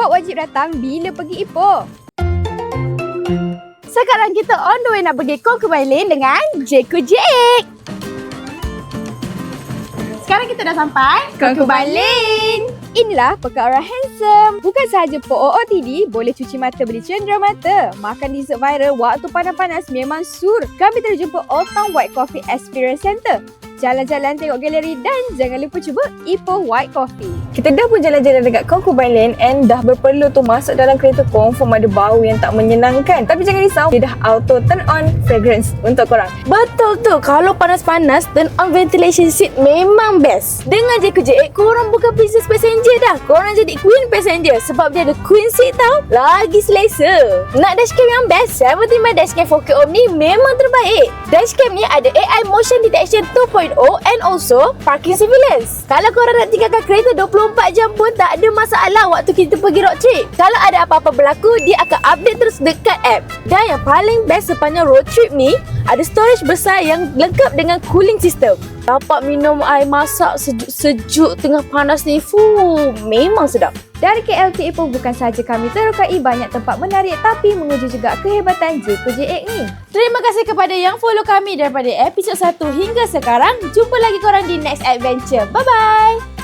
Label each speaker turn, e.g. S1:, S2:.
S1: Support wajib datang bila pergi Ipoh. Sekarang kita on the way nak pergi Concubine Lane dengan Jeku Jake. Sekarang kita dah sampai Concubine Lane. Inilah pekat orang handsome. Bukan sahaja po OOTD, boleh cuci mata beli cendera mata. Makan dessert viral waktu panas-panas memang sur. Kami terjumpa Old Town White Coffee Experience Center. Jalan-jalan tengok galeri dan jangan lupa cuba Ipoh White Coffee.
S2: Kita dah pun jalan-jalan dekat Concubine Lane and dah berperlu tu masuk dalam kereta confirm ada bau yang tak menyenangkan. Tapi jangan risau, dia dah auto turn on fragrance untuk korang.
S3: Betul tu, kalau panas-panas, turn on ventilation seat memang best. Dengan je kerja, eh, korang bukan princess passenger dah. Korang jadi queen passenger sebab dia ada queen seat tau. Lagi selesa. Nak dashcam yang best? 17 my dashcam 4K Omni memang terbaik. Dashcam ni ada AI motion detection 2.0 and also parking surveillance. Kalau korang nak tinggalkan kereta 24 jam pun tak ada masalah waktu kita pergi road trip. Kalau ada apa-apa berlaku, dia akan update terus dekat app. Dan yang paling best sepanjang road trip ni, ada storage besar yang lengkap dengan cooling system. Dapat minum air masak sejuk-sejuk tengah panas ni. Fuh, memang sedap.
S1: Dari KLTA pun bukan sahaja kami terukai banyak tempat menarik tapi menguji juga kehebatan JKJ8 ni.
S3: Terima kasih kepada yang follow kami daripada episod 1 hingga sekarang. Jumpa lagi korang di next adventure. Bye-bye!